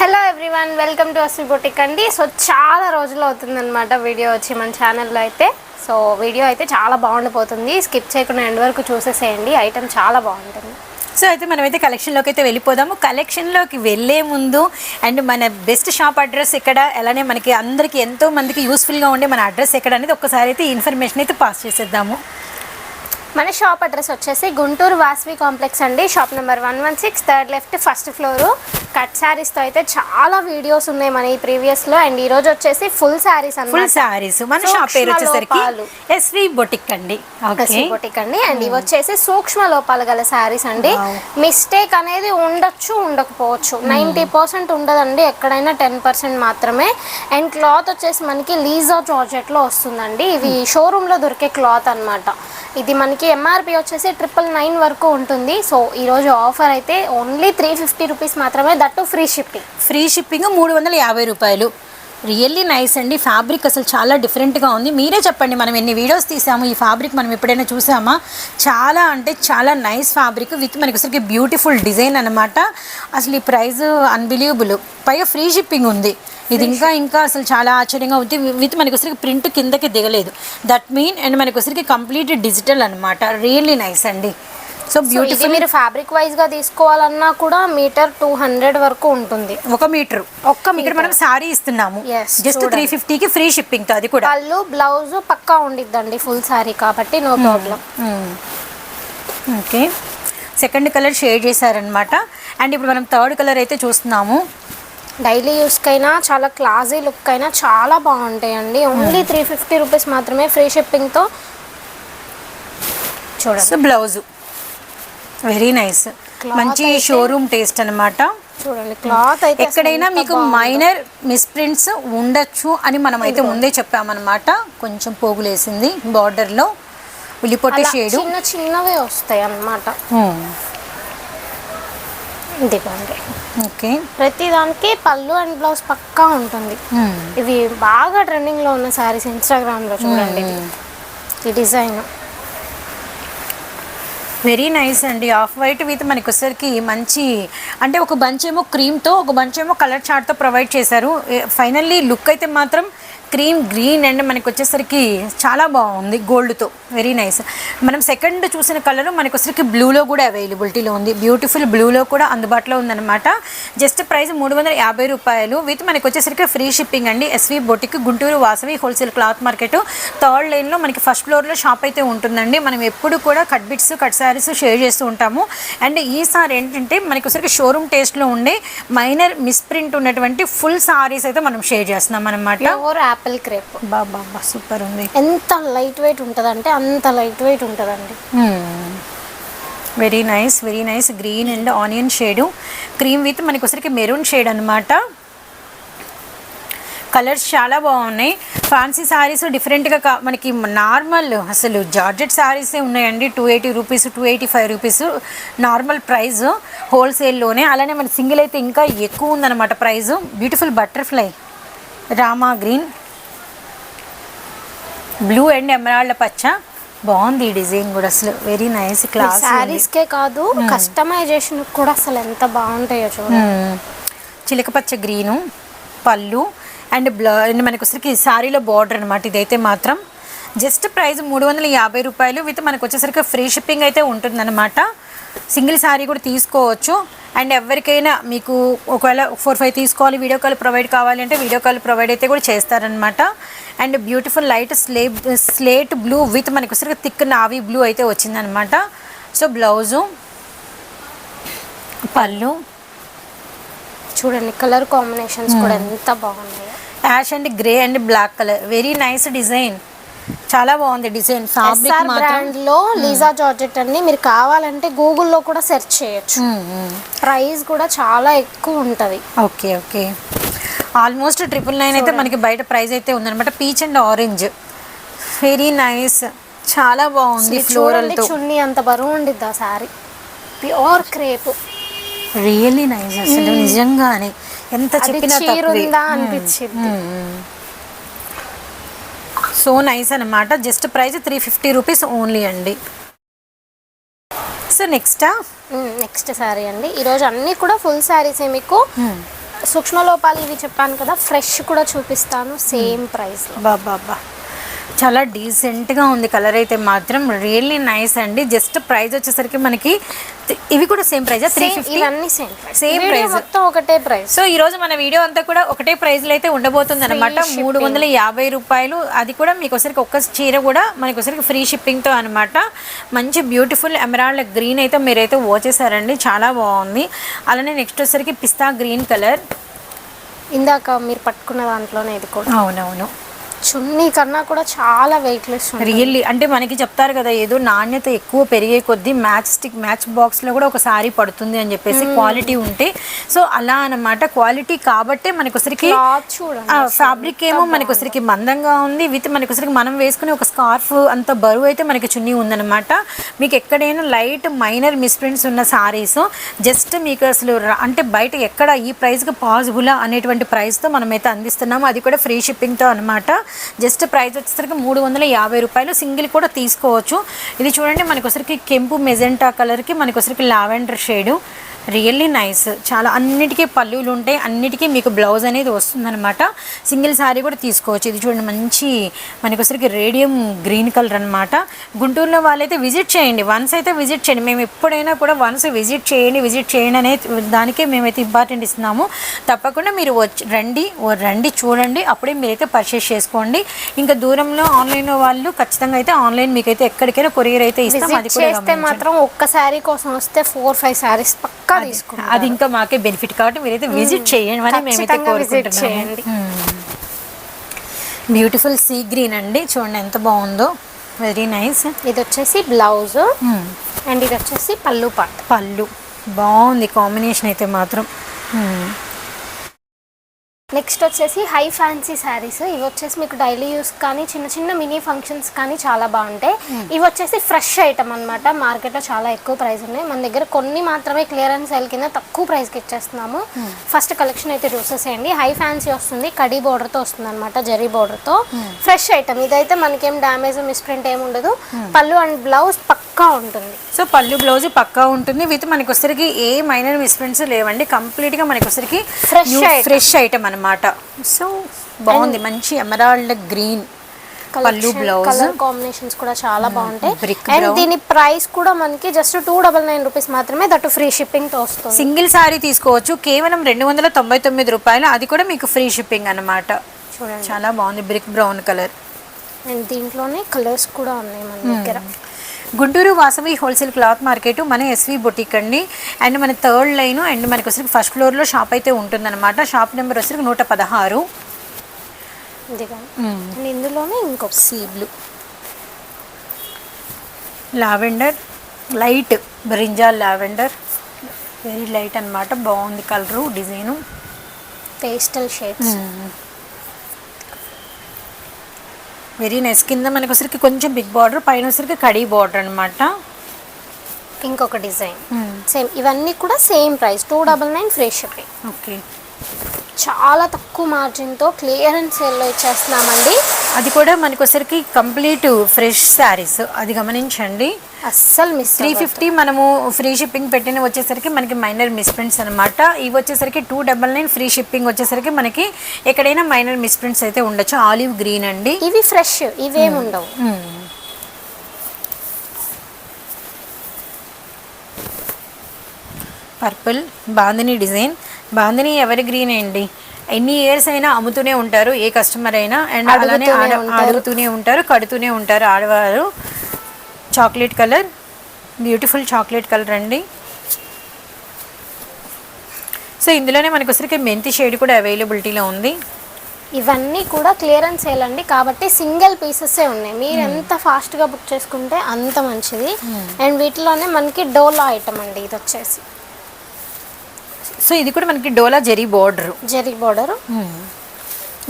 Hello everyone welcome to SV boutique అండి. So చాలా రోజులు అవుతుందన్నమాట వీడియో వచ్చి మన ఛానల్లో అయితే. సో వీడియో అయితే చాలా బాగుండిపోతుంది. స్కిప్ చేయకుండా ఎండ్ వరకు చూసేసేయండి. ఐటమ్ చాలా బాగుంటుంది. సో అయితే మనమైతే కలెక్షన్లోకి అయితే వెళ్ళిపోదాము. కలెక్షన్లోకి వెళ్ళే ముందు అండ్ మన బెస్ట్ షాప్ అడ్రస్ ఎక్కడ? అలానే మనకి అందరికీ ఎంతో మందికి యూస్ఫుల్గా ఉండే మన అడ్రస్ ఎక్కడ అనేది ఒక్కసారి అయితే ఇన్ఫర్మేషన్ అయితే పాస్ చేసేద్దాము. మన షాప్ అడ్రస్ వచ్చేసి గుంటూరు వాస్వి కాంప్లెక్స్ అండి. Shop number one one six third left first floor cut శారీస్తో అయితే చాలా వీడియోస్ ఉన్నాయి మన ఈ ప్రీవియస్లో అండ్ ఈ రోజు వచ్చేసి ఫుల్ శారీస్ ఫుల్ సారీస్ మన షాప్ పేరు వచ్చేసరికి. ఎస్వి బొటిక్ అండి. ఎస్వి బొటిక్ అండి. అండ్ ఇవి వచ్చేసి సూక్ష్మ లోపాలు గల శారీస్ అండి. మిస్టేక్ అనేది ఉండొచ్చు ఉండకపోవచ్చు. నైంటీ పర్సెంట్ ఉండదండి. ఎక్కడైనా టెన్ పర్సెంట్ మాత్రమే. అండ్ క్లాత్ వచ్చేసి మనకి లీజా జార్జెట్లో వస్తుందండి. ఇవి షోరూమ్లో దొరికే క్లాత్ అన్నమాట. ఇది మనకి ఎంఆర్పి వచ్చేసి ట్రిపుల్ నైన్ వరకు ఉంటుంది. సో ఈ రోజు ఆఫర్ అయితే ఓన్లీ త్రీ ఫిఫ్టీ రూపీస్ మాత్రమే that too free shipping. Free shipping మూడు వందల యాభై రూపాయలు. రియల్లీ నైస్ అండి. ఫ్యాబ్రిక్ అసలు చాలా డిఫరెంట్గా ఉంది. మీరే చెప్పండి మనం ఎన్ని వీడియోస్ తీసాము ఈ ఫ్యాబ్రిక్ మనం ఎప్పుడైనా చూసామా? చాలా అంటే చాలా నైస్ ఫ్యాబ్రిక్ విత్ మనకి అసలు బ్యూటిఫుల్ డిజైన్ అనమాట అసలు ఈ ప్రైస్ అన్బిలీవబుల్ పైగా ఫ్రీ షిప్పింగ్ ఉంది. ఇది ఇంకా ఇంకా అసలు చాలా ఆశ్చర్యంగా ఉంది. విత్ మనకి అసలు ప్రింట్ కిందకి దిగలేదు. దట్ మీన్ అండ్ మనకి అసలు కంప్లీట్ డిజిటల్ అనమాట రియల్లీ నైస్ అండి. సో బ్యూటిఫుల్ మీరు ఫ్యాబ్రిక్ వైజ్గా తీసుకోవాలన్నా కూడా మీటర్ టూ హండ్రెడ్ వరకు ఉంటుంది. ఒక మీటర్ ఒక్క మీటర్ మనం సారీ ఇస్తున్నాము. జస్ట్. త్రీ ఫిఫ్టీకి ఫ్రీ షిప్పింగ్తో అది కూడా. పళ్ళు బ్లౌజ్ పక్కా ఉండిద్దండి ఫుల్ శారీ కాబట్టి no problem okay second colour shade చేశారనమాట అండ్ ఇప్పుడు మనం థర్డ్ కలర్ అయితే చూస్తున్నాము. డైలీ యూస్కైనా చాలా క్లాసీ లుక్ అయినా చాలా బాగుంటాయండి. ఓన్లీ త్రీ ఫిఫ్టీ రూపీస్ మాత్రమే ఫ్రీ షిప్పింగ్తో చూడండి. బ్లౌజ్ వెరీ నైస్ మంచి షోరూమ్ టేస్ట్ అనమాట చూడండి క్లాత్ అయితే అసలు ఎక్కడైనా మీకు. మైనర్ మిస్ప్రింట్స్ ఉండొచ్చు అని మనం అయితే ముందే చెప్పామన్నమాట. కొంచెం పోగులేసింది బార్డర్లో ఉల్లిపొట్టే షేడు చిన్న చిన్నవే వస్తాయి అన్నమాట. ఇదిగోండి. ఓకే ప్రతి దానికి పళ్ళు అండ్ బ్లౌజ్ పక్కా ఉంటుంది. ఇవి బాగా ట్రెండింగ్లో ఉన్న సారీస్ ఇన్స్టాగ్రామ్లో చూడండి. ఈ డిజైన్ వెరీ నైస్ అండి. ఆఫ్ వైట్ విత్ మనకి వచ్చేసరికి మంచి అంటే ఒక బంచ్ ఏమో క్రీమ్తో ఒక బంచ్ ఏమో కలర్ చార్ట్తో ప్రొవైడ్ చేశారు. ఫైనల్లీ లుక్ అయితే మాత్రం క్రీమ్ గ్రీన్ అండ్ మనకి వచ్చేసరికి చాలా బాగుంది గోల్డ్తో. వెరీ నైస్ మనం సెకండ్ చూసిన కలర్ మనకు వచ్చేసరికి బ్లూలో కూడా అవైలబిలిటీలో ఉంది. బ్యూటిఫుల్ బ్లూలో కూడా అందుబాటులో ఉందన్నమాట. జస్ట్ ప్రైస్ మూడు వందల యాభై రూపాయలు. విత్ మనకు వచ్చేసరికి ఫ్రీ షిప్పింగ్ అండి SV boutique Guntur Vasavi wholesale cloth market third లైన్లో మనకి ఫస్ట్ ఫ్లోర్లో షాప్ అయితే ఉంటుందండి. మనం ఎప్పుడు కూడా cut bits cut saris share చేస్తూ ఉంటాము. అండ్ ఈసారి ఏంటంటే మనకి వచ్చరికి షోరూమ్ టేస్ట్లో ఉండే మైనర్ మిస్ప్రింట్ ఉన్నటువంటి ఫుల్ సారీస్ అయితే మనం షేర్ చేస్తున్నాం అనమాట యాపిల్ క్రేప్. బాబా సూపర్ ఉంది. ఎంత లైట్ వెయిట్ ఉంటుందంటే అంత లైట్ వెయిట్ ఉంటుందండి. Very nice very nice green and onion shade cream with మనకి వచ్చరికి మెరూన్ షేడ్ అనమాట కలర్స్ చాలా బాగున్నాయి. ఫ్యాన్సీ శారీస్ డిఫరెంట్గా కా మనకి నార్మల్ అసలు జార్జెట్ శారీసే ఉన్నాయండి. Two eighty rupees two eighty five rupees normal price హోల్సేల్లోనే అలానే మన సింగిల్ అయితే ఇంకా ఎక్కువ ఉందన్నమాట price beautiful butterfly Rama green blue and emerald పచ్చ. బాగుంది ఈ డిజైన్ కూడా అసలు. వెరీ నైస్ క్లాస్ శారీస్ కే కాదు కస్టమైజేషన్ కూడా అసలు ఎంత బాగుంటాయో చూడండి చిలక పచ్చ గ్రీను పళ్ళు అండ్ బ్ల అండ్ మనకు వచ్చరికి శారీలో బార్డర్ అనమాట ఇదైతే మాత్రం జస్ట్ ప్రైస్ మూడు వందల యాభై రూపాయలు విత్ మనకు వచ్చేసరికి ఫ్రీ షిప్పింగ్ అయితే ఉంటుందన్నమాట. సింగిల్ శారీ కూడా తీసుకోవచ్చు. అండ్ ఎవరికైనా మీకు ఒకవేళ ఫోర్ ఫైవ్ తీసుకోవాలి వీడియో కాల్ ప్రొవైడ్ కావాలి అంటే వీడియో కాల్ ప్రొవైడ్ అయితే కూడా చేస్తారనమాట and beautiful light slay slate blue with మనకు వచ్చరికి థిక్ నావీ బ్లూ అయితే వచ్చిందనమాట సో బ్లౌజు పళ్ళు. చూడండి కలర్ కాంబినేషన్స్ కూడా ఎంత బాగున్నాయో. Ash and grey and black colour. Very nice design చాలా బాగుంది డిజైన్. ఫ్యాబ్రిక్ బ్రాండ్లో లీజా జార్జెట్ అండి మీరు కావాలంటే గూగుల్లో కూడా సెర్చ్ చేయొచ్చు. ప్రైస్ కూడా చాలా ఎక్కువ ఉంటది. Okay okay almost triple nine అయితే మనకి బయట ప్రైస్ అయితే ఉందన్నమాట. Peach and orange very nice చాలా బాగుంది ఫ్లోరల్ చున్నీ అంత బరువు ఉండిద్ది ఆ sari pure crepe really nice అసలు నిజంగానే. ఎంత చెప్పినా అనిపించింది. సో నైస్ అనమాట just price three fifty rupees only అండి. సో నెక్స్ట్ నెక్స్ట్ శారీ అండి. ఈరోజు అన్నీ కూడా ఫుల్ శారీసే మీకు. సూక్ష్మ లోపాలు ఇవి చెప్పాను కదా ఫ్రెష్ కూడా చూపిస్తాను సేమ్ ప్రైస్ బాబా చాలా డీసెంట్గా ఉంది కలర్ అయితే మాత్రం. రియల్లీ నైస్ అండి. జస్ట్ ప్రైస్ వచ్చేసరికి మనకి ఇవి కూడా సేమ్ ప్రైస్ త్రీ ఫిఫ్టీ ఇవన్నీ సేమ్ ప్రైస్. మొత్తం ఒకటే ప్రైస్ సో ఈ రోజు మన వీడియో అంతా కూడా ఒకటే ప్రైస్లో అయితే ఉండబోతుంది అనమాట మూడు వందల యాభై రూపాయలు. అది కూడా మీకు ఒకసారికి ఒక్క చీర కూడా మనకి ఒకసారికి ఫ్రీ షిప్పింగ్తో అనమాట మంచి బ్యూటిఫుల్ ఎమరాల్డ్ గ్రీన్ అయితే మీరైతే ఓచేసారండి చాలా బాగుంది. అలానే నెక్స్ట్ వచ్చేసరికి పిస్తా గ్రీన్ కలర్ ఇందాక మీరు పట్టుకున్న దాంట్లోనే ఇది కూడా. అవునవును. చున్నీ కన్నా కూడా చాలా వెయిట్లెస్ ఉంది రియల్లీ అంటే మనకి చెప్తారు కదా ఏదో నాణ్యత ఎక్కువ పెరిగే కొద్దీ మ్యాచ్ స్టిక్ మ్యాచ్ బాక్స్లో కూడా ఒక సారీ పడుతుంది అని చెప్పేసి క్వాలిటీ ఉంటే సో అలా అన్నమాట. క్వాలిటీ కాబట్టే మనకి ఒకసారికి క్లాత్ చూడండి ఫ్యాబ్రిక్ ఏమో మనకి ఒకసారికి మందంగా ఉంది. విత్ మనకి ఒకసారికి మనం వేసుకునే ఒక స్కార్ఫ్ అంత బరువు అయితే మనకి చున్నీ ఉందన్నమాట. మీకు ఎక్కడైనా లైట్ మైనర్ మిస్ప్రింట్స్ ఉన్న సారీస్ జస్ట్ మీకు అసలు అంటే బయట ఎక్కడ ఈ ప్రైస్కి పాసిబులా అనేటువంటి ప్రైస్తో మనమైతే అందిస్తున్నాము. అది కూడా ఫ్రీ షిప్పింగ్తో అనమాట జస్ట్ ప్రైస్ వచ్చేసరికి మూడు వందల యాభై రూపాయలు. సింగిల్ కూడా తీసుకోవచ్చు. ఇది చూడండి మనకొసరికి కెంపు మెజెంటా కలర్కి మనకొసరికి లావెండర్ షేడు. Really nice. చాలా అన్నిటికీ పళ్ళులు ఉంటాయి. అన్నిటికీ మీకు బ్లౌజ్ అనేది వస్తుందన్నమాట. సింగిల్ శారీ కూడా తీసుకోవచ్చు. ఇది చూడండి మంచి మనకి వచ్చరికి రేడియం గ్రీన్ కలర్ అనమాట గుంటూరులో వాళ్ళైతే విజిట్ చేయండి. వన్స్ అయితే విజిట్ చేయండి. మేము ఎప్పుడైనా కూడా వన్స్ విజిట్ చేయండి విజిట్ చేయండి అనే దానికే మేమైతే ఇంపార్టెంట్ ఇస్తున్నాము. తప్పకుండా మీరు వచ్చి రండి ఓ రండి చూడండి. అప్పుడే మీరైతే పర్చేస్ చేసుకోండి. ఇంకా దూరంలో ఆన్లైన్లో వాళ్ళు ఖచ్చితంగా అయితే ఆన్లైన్ మీకైతే ఎక్కడికైనా కొరియర్ అయితే ఇస్తాం. అది చేస్తే మాత్రం ఒక్క శారీ కోసం వస్తే ఫోర్ ఫైవ్ శారీస్ పక్కా అది. ఇంకా మాకే బెనిఫిట్ కాబట్టి మీరైతే విజిట్ చేయండి అని మేమైతే చేయండి. బ్యూటిఫుల్ సీ గ్రీన్ అండి. చూడండి ఎంత బాగుందో. Very nice. ఇది వచ్చేసి బ్లౌజ్. అండ్ ఇది వచ్చేసి పళ్ళు పాట. పళ్ళు. బాగుంది కాంబినేషన్ అయితే మాత్రం. నెక్స్ట్ వచ్చేసి హై ఫ్యాన్సీ శారీస్. ఇవి వచ్చేసి మీకు డైలీ యూస్ కానీ చిన్న చిన్న మినీ ఫంక్షన్స్ కానీ చాలా బాగుంటాయి. ఇవి వచ్చేసి ఫ్రెష్ ఐటమ్ అనమాట మార్కెట్లో చాలా ఎక్కువ ప్రైస్ ఉన్నాయి. మన దగ్గర కొన్ని మాత్రమే క్లియరెన్స్ సేల్ కింద తక్కువ ప్రైస్కి ఇచ్చేస్తున్నాము. ఫస్ట్ కలెక్షన్ అయితే చూసేసేయండి. హై ఫ్యాన్సీ వస్తుంది. కడీ బోర్డర్తో వస్తుంది అనమాట జరీ బోర్డర్తో ఫ్రెష్ ఐటమ్ ఇదైతే మనకేం డ్యామేజ్ మిస్ప్రింట్ ఏమి ఉండదు. పళ్ళు అండ్ బ్లౌజ్ పక్కా ఉంటుంది. సో పళ్ళు బ్లౌజ్ పక్కా ఉంటుంది. విత్ మనకి వచ్చరికి ఏ మైనర్ మిస్ప్రింట్స్ లేవండి. కంప్లీట్గా మనకి వచ్చరికి Fresh item. ఫ్రెష్ ఐటమ్ అన్నమాట. సో బాగుంది. మంచి ఎమరాల్డ్ గ్రీన్ పళ్ళు బ్లౌజ్ కాంబినేషన్స్ కూడా చాలా బాగుంటాయి. brick and. దీని ప్రైస్ కూడా మనకి just two double nine rupees మాత్రమే దట్టు ఫ్రీ షిప్పింగ్తో వస్తుంది. సింగిల్ సారీ తీసుకోవచ్చు. కేవలం రెండు వందల తొంభై తొమ్మిది రూపాయలు. అది కూడా మీకు ఫ్రీ షిప్పింగ్ అన్నమాట. చూడండి. చాలా బాగుంది. బ్రిక్ బ్రౌన్ కలర్ అండ్ దీంట్లోనే కలర్స్ కూడా ఉన్నాయి మన దగ్గర. Guntur Vasavi wholesale cloth market మన ఎస్వి బొటిక్ అండి. అండ్ మన థర్డ్ లైన్ అండ్ మనకి వచ్చరికి ఫస్ట్ ఫ్లోర్లో షాప్ అయితే ఉంటుందన్నమాట. షాప్ నెంబర్ వచ్చరికి నూట పదహారు. ఇందులోనే ఇంకొక sea blue. Lavender. Light. Brinjal lavender. Very light అన్నమాట. బాగుంది colour design. Pastel shades. Very nice. కింద మనకి వచ్చరికి కొంచెం బిగ్ బార్డర్ పైన వచ్చరికి కడీ బార్డర్ అనమాట ఇంకొక డిజైన్. సేమ్ ఇవన్నీ కూడా same price. Two double nine free shipping okay. చాలా తక్కువ మార్జిన్తో క్లియరెన్స్ సేల్లో ఇచ్చేస్తున్నామండి. అది కూడా మనకి వచ్చరికి కంప్లీట్ ఫ్రెష్ శారీస్ అది గమనించండి. అస్సలు మిస్ త్రీ ఫిఫ్టీ మనము ఫ్రీ షిప్పింగ్ పెట్టిన వచ్చేసరికి మనకి మైనర్ మిస్ప్రింట్స్ అనమాట ఇవి వచ్చేసరికి two double nine free shipping వచ్చేసరికి మనకి ఎక్కడైనా మైనర్ మిస్ప్రింట్స్ అయితే ఉండొచ్చు. ఆలివ్ గ్రీన్ అండి. ఇవి ఫ్రెష్ ఇవేం ఉండవు. Purple bandhani design. బాందిని ఎవరి గ్రీన్ అండి ఎన్ని ఇయర్స్ అయినా అమ్ముతూనే ఉంటారు ఏ కస్టమర్ అయినా. అండ్ అలానే అడుగుతూనే ఆడ ఉంటారు. కడుతూనే ఉంటారు ఆడవారు. Chocolate colour beautiful chocolate colour అండి. సో ఇందులోనే మనకు వచ్చరికి మెంతి షేడ్ కూడా అవైలబిలిటీలో ఉంది. ఇవన్నీ కూడా క్లియరెన్స్ సేల్ అండి. కాబట్టి సింగిల్ పీసెసే ఉన్నాయి. మీరు ఎంత ఫాస్ట్గా బుక్ చేసుకుంటే అంత మంచిది. అండ్ వీటిలోనే మనకి డోలా ఐటమ్ అండి ఇది వచ్చేసి. సో ఇది కూడా మనకి డోలా జెరీ బోర్డర్. జెరీ బోర్డర్.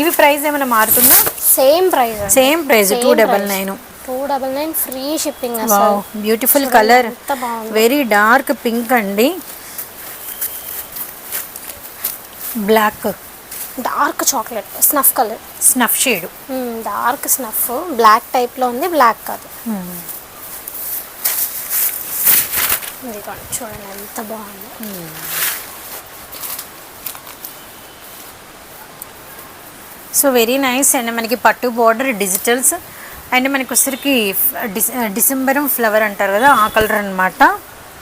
ఇవి ప్రైస్ ఏమైనా మారుతుందా? Same price same price two double nine. Two double nine free shipping beautiful colour. Very dark pink అండి. Black. Dark chocolate snuff colour. Snuff shade. Dark snuff. Black టైప్లో ఉంది black కాదు. చూడండి ఎంత బాగుంది. So very nice. అండ్ మనకి పట్టు border digitals and మనకి వచ్చరికి డిస్ డిసెంబరం ఫ్లవర్ అంటారు కదా ఆ కలర్ అనమాట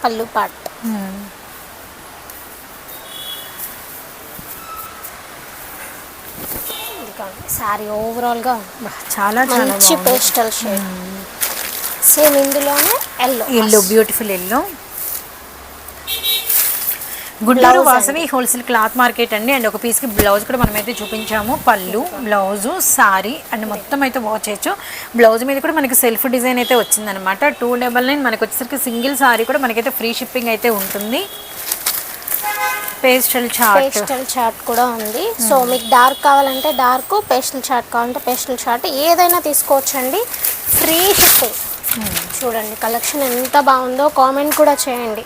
పళ్ళు పాట్. శారీ ఓవరాల్గా చాలా చాలా మంచి పేస్టల్ షేడ్ సేమ్ ఇందులోనే yellow yellow beautiful yellow Guntur Vasavi wholesale cloth market అండి. అండ్ ఒక పీస్కి బ్లౌజ్ కూడా మనమైతే చూపించాము. పళ్ళు బ్లౌజు సారీ అండ్ మొత్తం అయితే వాచ్ చేయొచ్చు బ్లౌజ్ మీద కూడా మనకి సెల్ఫ్ డిజైన్ అయితే వచ్చిందనమాట టూ డబల్ నైన్ మనకి వచ్చేసరికి సింగిల్ సారీ కూడా మనకైతే ఫ్రీ షిప్పింగ్ అయితే ఉంటుంది. పేస్టల్ చార్ట్ పేస్టల్ చార్ట్ కూడా ఉంది. సో మీకు డార్క్ కావాలంటే డార్క్ పేస్టల్ చార్ట్ కావాలంటే పేస్టల్ చార్ట్ ఏదైనా తీసుకోవచ్చండి. ఫ్రీ షిప్పింగ్ చూడండి కలెక్షన్ ఎంత బాగుందో కామెంట్ కూడా చేయండి.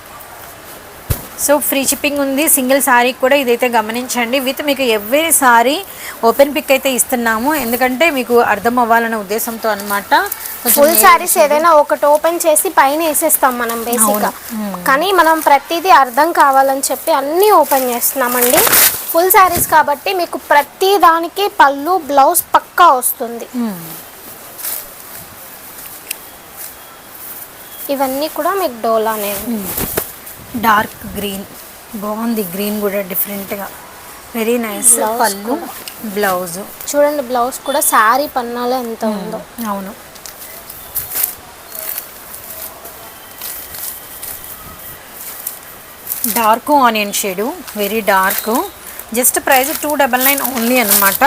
సో ఫ్రీ షిప్పింగ్ ఉంది. సింగిల్ సారీ కూడా ఇదైతే గమనించండి. విత్ మీకు ఎవ్రీ సారీ ఓపెన్ పిక్ అయితే ఇస్తున్నాము. ఎందుకంటే మీకు అర్థం అవ్వాలనే ఉద్దేశంతో అనమాట ఫుల్ శారీస్ ఏదైనా ఒకటి ఓపెన్ చేసి పైన వేసేస్తాం మనం బేసిక్గా కానీ మనం ప్రతిదీ అర్థం కావాలని చెప్పి అన్నీ ఓపెన్ చేస్తున్నామండి. ఫుల్ శారీస్ కాబట్టి మీకు ప్రతి దానికి పళ్ళు బ్లౌజ్ పక్కా వస్తుంది. ఇవన్నీ కూడా మీకు డోలానే డార్క్ గ్రీన్. బాగుంది. గ్రీన్ కూడా డిఫరెంట్గా. వెరీ నైస్ పళ్ళు బ్లౌజ్. చూడండి బ్లౌజ్ కూడా శారీ పన్నాలో ఎంత ఉందో. అవును. Dark onion shade. Very dark. Just price two double nine only అనమాట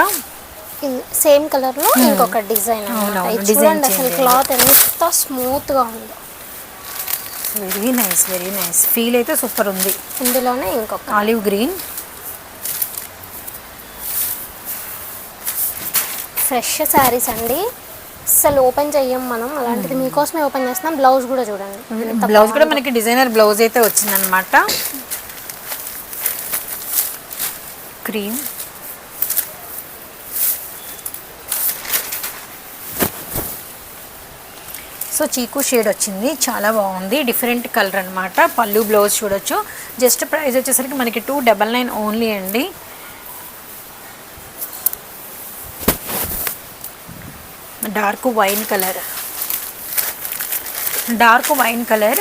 సేమ్ కలర్లో ఇంకొక డిజైన్ చూడండి అసలు క్లాత్ ఎంత స్మూత్గా ఉందో. Very nice very nice feel అయితే సూపర్ ఉంది. ఇందులోనే ఇంకొక. ఆలివ్ గ్రీన్ ఫ్రెష్ శారీస్ అండి. అసలు ఓపెన్ చెయ్యం మనం. అలాంటిది మీకోసమే ఓపెన్ చేస్తున్నాం. బ్లౌజ్ కూడా చూడండి. ఎంత బ్లౌజ్ కూడా మనకి డిజైనర్ బ్లౌజ్ అయితే వచ్చిందనమాట క్రీమ్ సో చీకు షేడ్ వచ్చింది. చాలా బాగుంది. డిఫరెంట్ కలర్ అనమాట పళ్ళు బ్లౌజ్ చూడొచ్చు. జస్ట్ ప్రైస్ వచ్చేసరికి మనకి టూ డబల్ నైన్ ఓన్లీ అండి. Dark wine colour dark wine colour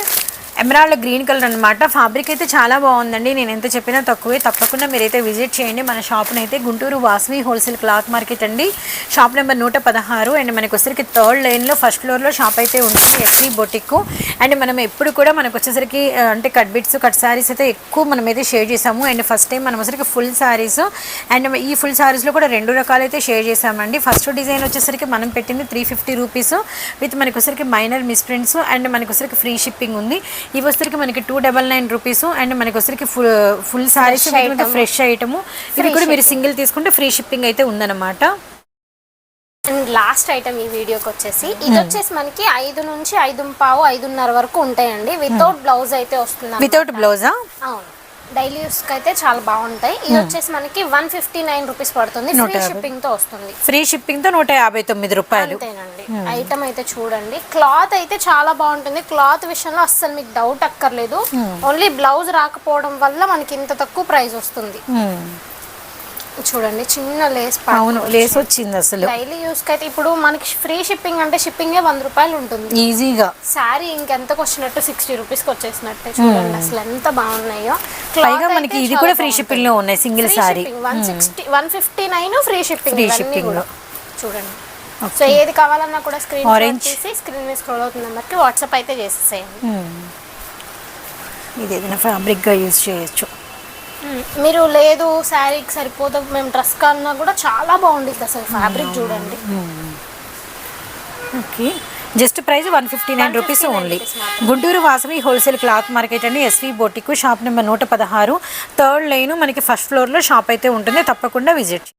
emerald green colour అనమాట ఫ్యాబ్రిక్ అయితే చాలా బాగుందండి. నేను ఎంత చెప్పినా తక్కువే. తప్పకుండా మీరైతే విజిట్ చేయండి. మన షాప్ని అయితే Guntur Vasavi wholesale cloth market అండి. షాప్ నెంబర్ నూట పదహారు. అండ్ మనకు వచ్చేసరికి థర్డ్ లైన్లో ఫస్ట్ ఫ్లోర్లో షాప్ అయితే ఉంటుంది ఎస్వి బొటిక్. అండ్ మనం ఎప్పుడు కూడా మనకు వచ్చేసరికి అంటే కట్ బిట్స్ కట్ శారీస్ అయితే ఎక్కువ మనం అయితే షేర్ చేసాము. అండ్ ఫస్ట్ టైం మనం వచ్చేసరికి ఫుల్ శారీస్ అండ్ ఈ ఫుల్ శారీస్లో కూడా రెండు రకాలు అయితే షేర్ చేసామండి. ఫస్ట్ డిజైన్ వచ్చేసరికి మనం పెట్టింది త్రీ ఫిఫ్టీ రూపీస్. విత్ మనకు వచ్చేసరికి మైనర్ మిస్ప్రింట్స్ అండ్ మనకు వచ్చేసరికి ఫ్రీ షిప్పింగ్ ఉంది. ఇవి వచ్చేసరికి మనకి two double nine rupees and మనకి వచ్చేసరికి full full saris fresh item ఇవి కూడా మీరు సింగిల్ తీసుకుంటే ఫ్రీ షిప్పింగ్ అయితే ఉందన్నమాట. అండ్ లాస్ట్ ఐటమ్ ఈ వీడియోకి వచ్చేసి ఇది వచ్చేసి మనకి ఐదు నుంచి ఐదు పావు ఐదున్నర వరకు ఉంటాయండి. వితౌట్ బ్లౌజ్ అయితే వస్తుంది వితౌట్ బ్లౌజా అవును. డైలీ యూస్కి అయితే చాలా బాగుంటాయి. ఇది వచ్చేసి మనకి వన్ ఫిఫ్టీ నైన్ రూపీస్ పడుతుంది. ఫ్రీ షిప్పింగ్తో వస్తుంది. ఫ్రీ షిప్పింగ్తో నూట యాభై తొమ్మిది రూపాయలు. అంతేనండి. ఐటమ్ అయితే చూడండి. క్లాత్ అయితే చాలా బాగుంటుంది. క్లాత్ విషయంలో అస్సలు మీకు డౌట్ అక్కర్లేదు. ఓన్లీ బ్లౌజ్ రాకపోవడం వల్ల మనకి ఇంత తక్కువ ప్రైస్ వస్తుంది. చూడండి చిన్న లేస్ అవును లేస్ వచ్చింది అసలు. డైలీ యూస్కి అయితే ఇప్పుడు మనకి ఫ్రీ షిప్పింగ్ అంటే షిప్పింగే వంద రూపాయలు ఉంటుంది. ఈజీగా శారీ ఇంకెంతకు వచ్చినట్టు సిక్స్టీ రూపీస్కి వచ్చేసినట్టే చూడండి అసలు ఎంత బాగున్నాయో. పైగా మనకి ఇది కూడా ఫ్రీ షిప్పింగ్లో ఉన్నాయి single sari one sixty one fifty nine free shipping కూడా. లో. చూడండి. సో ఏది కావాలన్నా కూడా స్క్రీన్ Orange. తీసి స్క్రీన్ మీద స్క్రోల్ అవుతున్న నెంబర్కి వాట్సాప్ అయితే చేసేసేయండి. ఇది ఏదైనా ఫ్యాబ్రిక్గా యూజ్ చేయొచ్చు. మీరు లేదు శారీకి సరిపోదు మేము డ్రెస్ కన్నా కూడా చాలా బాగుంటుంది అసలు ఫ్యాబ్రిక్ చూడండి. Okay. Just price one fifty nine rupees only Guntur Vasavi wholesale cloth market అండి. ఎస్వి బొటిక్ షాప్ నెంబర్ నూట పదహారు. థర్డ్ లైన్ మనకి ఫస్ట్ ఫ్లోర్లో షాప్ అయితే ఉంటుంది. తప్పకుండా విజిట్